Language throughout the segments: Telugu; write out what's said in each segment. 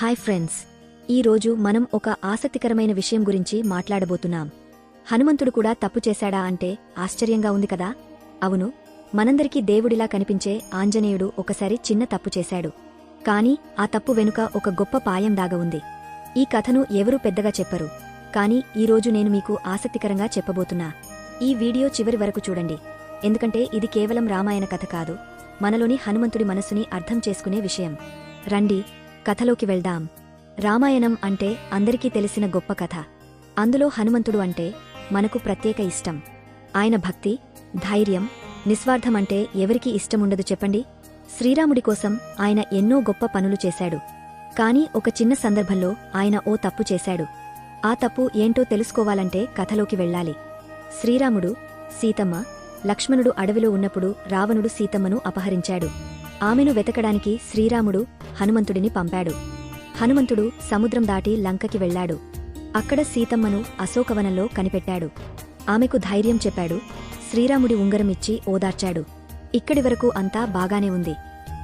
Hi friends. ఈరోజు మనం ఒక ఆసక్తికరమైన విషయం గురించి మాట్లాడబోతున్నాం. హనుమంతుడు కూడా తప్పు చేశాడా అంటే ఆశ్చర్యంగా ఉంది కదా? అవును మనందరికీ దేవుడిలా కనిపించే ఆంజనేయుడు ఒకసారి చిన్న తప్పు చేశాడు. కాని ఆ తప్పు వెనుక ఒక గొప్ప పాయం దాగ ఉంది. ఈ కథను ఎవరూ పెద్దగా చెప్పరు. కాని ఈరోజు నేను మీకు ఆసక్తికరంగా చెప్పబోతున్నా. ఈ వీడియో చివరి వరకు చూడండి. ఎందుకంటే ఇది కేవలం రామాయణ కథ కాదు. మనలోని హనుమంతుడి మనస్సుని అర్థం చేసుకునే విషయం. రండి కథలోకి వెళ్దాం. రామాయణం అంటే అందరికీ తెలిసిన గొప్ప కథ. అందులో హనుమంతుడు అంటే మనకు ప్రత్యేక ఇష్టం. ఆయన భక్తి ధైర్యం నిస్వార్థం అంటే ఎవరికి ఇష్టముండదు చెప్పండి? శ్రీరాముడి కోసం ఆయన ఎన్నో గొప్ప పనులు చేశాడు. కాని ఒక చిన్న సందర్భంలో ఆయన ఓ తప్పు చేశాడు. ఆ తప్పు ఏంటో తెలుసుకోవాలంటే కథలోకి వెళ్ళాలి. శ్రీరాముడు సీతమ్మ లక్ష్మణుడు అడవిలో ఉన్నప్పుడు రావణుడు సీతమ్మను అపహరించాడు. ఆమెను వెతకడానికి శ్రీరాముడు హనుమంతుడిని పంపాడు. హనుమంతుడు సముద్రం దాటి లంకకి వెళ్ళాడు అక్కడ సీతమ్మను అశోకవనంలో కనిపెట్టాడు. ఆమెకు ధైర్యం చెప్పాడు. శ్రీరాముడి ఉంగరమిచ్చి ఓదార్చాడు. ఇక్కడి వరకు అంతా బాగానే ఉంది.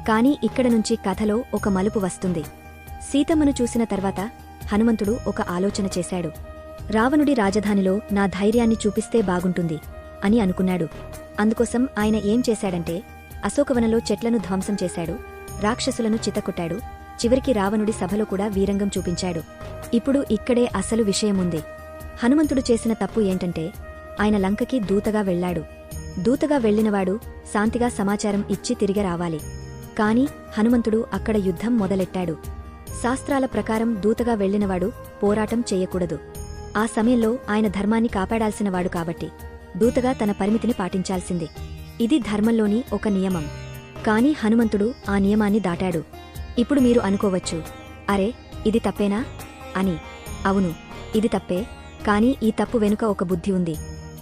కాని ఇక్కడ నుంచి కథలో ఒక మలుపు వస్తుంది. సీతమ్మను చూసిన తర్వాత హనుమంతుడు ఒక ఆలోచన చేశాడు. రావణుడి రాజధానిలో నా ధైర్యాన్ని చూపిస్తే బాగుంటుంది అని అనుకున్నాడు. అందుకోసం ఆయన ఏం చేశాడంటే అశోకవనంలో చెట్లను ధ్వంసం చేశాడు. రాక్షసులను చితకొట్టాడు. చివరికి రావణుడి సభలో కూడా వీరంగం చూపించాడు. ఇప్పుడు ఇక్కడే అసలు విషయముంది. హనుమంతుడు చేసిన తప్పు ఏంటంటే ఆయన లంకకి దూతగా వెళ్ళాడు దూతగా వెళ్ళినవాడు శాంతిగా సమాచారం ఇచ్చి తిరిగి రావాలి. కాని హనుమంతుడు అక్కడ యుద్ధం మొదలెట్టాడు. శాస్త్రాల ప్రకారం దూతగా వెళ్ళినవాడు పోరాటం చెయ్యకూడదు ఆ సమయంలో ఆయన ధర్మాన్ని కాపాడాల్సినవాడు కాబట్టి దూతగా తన పరిమితిని పాటించాల్సింది. ఇది ధర్మంలోని ఒక నియమం. కాని హనుమంతుడు ఆ నియమాన్ని దాటాడు. ఇప్పుడు మీరు అనుకోవచ్చు అరే ఇది తప్పేనా? అని. అవును ఇది తప్పే కాని ఈ తప్పు వెనుక ఒక బుద్ధి ఉంది.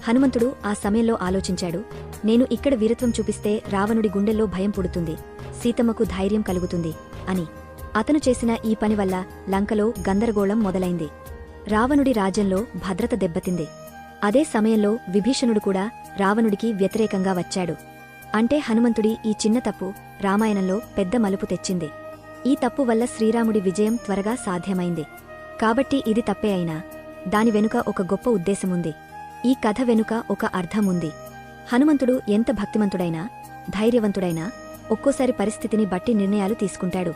హనుమంతుడు ఆ సమయంలో ఆలోచించాడు నేను ఇక్కడ వీరత్వం చూపిస్తే రావణుడి గుండెల్లో భయం పుడుతుంది సీతమ్మకు ధైర్యం కలుగుతుంది అని. అతను చేసిన ఈ పని వల్ల లంకలో గందరగోళం మొదలైంది. రావణుడి రాజ్యంలో భద్రత దెబ్బతింది. అదే సమయంలో విభీషణుడు కూడా రావణుడికి వ్యతిరేకంగా వచ్చాడు. అంటే హనుమంతుడి ఈ చిన్న తప్పు రామాయణంలో పెద్ద మలుపు తెచ్చింది. ఈ తప్పు వల్ల శ్రీరాముడి విజయం త్వరగా సాధ్యమైంది. కాబట్టి ఇది తప్పే అయినా దాని వెనుక ఒక గొప్ప ఉద్దేశముంది. ఈ కథ వెనుక ఒక అర్థముంది. హనుమంతుడు ఎంత భక్తిమంతుడైనా ధైర్యవంతుడైనా ఒక్కోసారి పరిస్థితిని బట్టి నిర్ణయాలు తీసుకుంటాడు.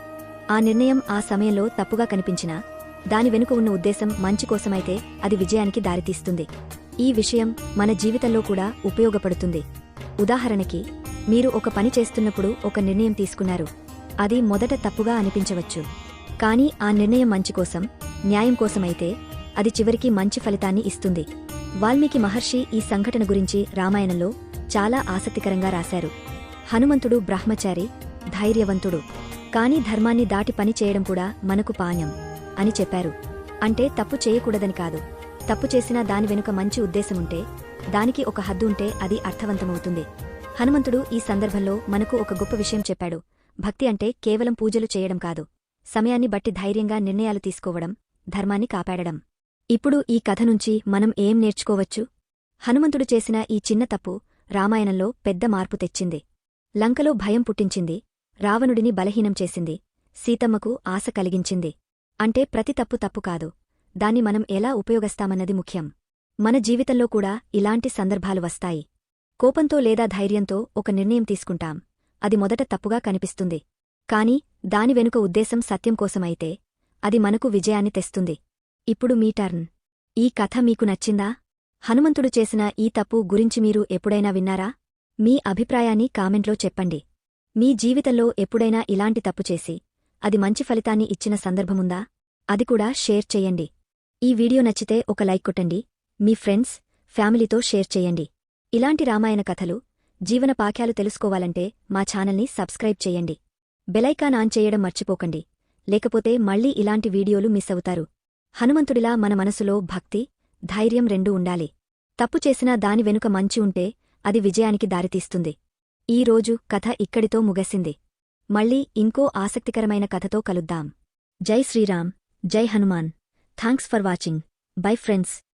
ఆ నిర్ణయం ఆ సమయంలో తప్పుగా కనిపించినా దాని వెనుక ఉన్న ఉద్దేశం మంచి కోసమైతే అది విజయానికి దారితీస్తుంది. ఈ విషయం మన జీవితంలో కూడా ఉపయోగపడుతుంది. ఉదాహరణకి మీరు ఒక పని చేస్తున్నప్పుడు ఒక నిర్ణయం తీసుకున్నారు. అది మొదట తప్పుగా అనిపించవచ్చు. కానీ ఆ నిర్ణయం మంచి కోసం న్యాయం కోసమైతే అది చివరికి మంచి ఫలితాన్ని ఇస్తుంది. వాల్మీకి మహర్షి ఈ సంఘటన గురించి రామాయణంలో చాలా ఆసక్తికరంగా రాశారు. హనుమంతుడు బ్రహ్మచారి ధైర్యవంతుడు. కాని ధర్మాన్ని దాటి పని చేయడం కూడా మనకు పాణ్యం. అని చెప్పారు. అంటే తప్పు చేయకూడదని కాదు. తప్పు చేసినా దాని వెనుక మంచి ఉద్దేశముంటే దానికి ఒక హద్దు ఉంటే అది అర్థవంతమవుతుంది. హనుమంతుడు ఈ సందర్భంలో మనకు ఒక గొప్ప విషయం చెప్పాడు. భక్తి అంటే కేవలం పూజలు చేయడం కాదు. సమయాన్ని బట్టి ధైర్యంగా నిర్ణయాలు తీసుకోవడం ధర్మాన్ని కాపాడడం. ఇప్పుడు ఈ కథ నుంచి మనం ఏం నేర్చుకోవచ్చు? హనుమంతుడు చేసిన ఈ చిన్న తప్పు రామాయణంలో పెద్ద మార్పు తెచ్చింది. లంకలో భయం పుట్టించింది. రావణుడిని బలహీనం చేసింది. సీతమ్మకు ఆశ కలిగించింది. అంటే ప్రతి తప్పు తప్పు కాదు. దాన్ని మనం ఎలా ఉపయోగస్తామన్నది ముఖ్యం. మన జీవితంలో కూడా ఇలాంటి సందర్భాలు వస్తాయి. కోపంతో లేదా ధైర్యంతో ఒక నిర్ణయం తీసుకుంటాం. అది మొదట తప్పుగా కనిపిస్తుంది. కాని దాని వెనుక ఉద్దేశం సత్యం కోసమైతే అది మనకు విజయాన్ని తెస్తుంది. ఇప్పుడు మీ టర్న్. ఈ కథ మీకు నచ్చిందా? హనుమంతుడు చేసిన ఈ తప్పు గురించి మీరు ఎప్పుడైనా విన్నారా? మీ అభిప్రాయాన్ని కామెంట్లో చెప్పండి. మీ జీవితంలో ఎప్పుడైనా ఇలాంటి తప్పు చేసి అది మంచి ఫలితాన్ని ఇచ్చిన సందర్భముందా? అది కూడా షేర్ చెయ్యండి ఈ వీడియో నచ్చితే ఒక లైక్ కొట్టండి. మీ ఫ్రెండ్స్ ఫ్యామిలీతో షేర్ చెయ్యండి ఇలాంటి రామాయణ కథలు జీవన పాఖ్యాలు తెలుసుకోవాలంటే మా ఛానల్ని సబ్స్క్రైబ్ చెయ్యండి బెలైకాన్ ఆన్ చేయడం మర్చిపోకండి. లేకపోతే మళ్ళీ ఇలాంటి వీడియోలు మిస్ అవుతారు. హనుమంతుడిలా మన మనసులో భక్తి ధైర్యం రెండూ ఉండాలి. తప్పు చేసినా దాని వెనుక మంచి ఉంటే అది విజయానికి దారితీస్తుంది. ఈ రోజు కథ ఇక్కడితో ముగసింది. మళ్ళీ ఇంకో ఆసక్తికరమైన కథతో కలుద్దాం. జై శ్రీరామ్ జై Hanuman. Thanks for watching. Bye friends.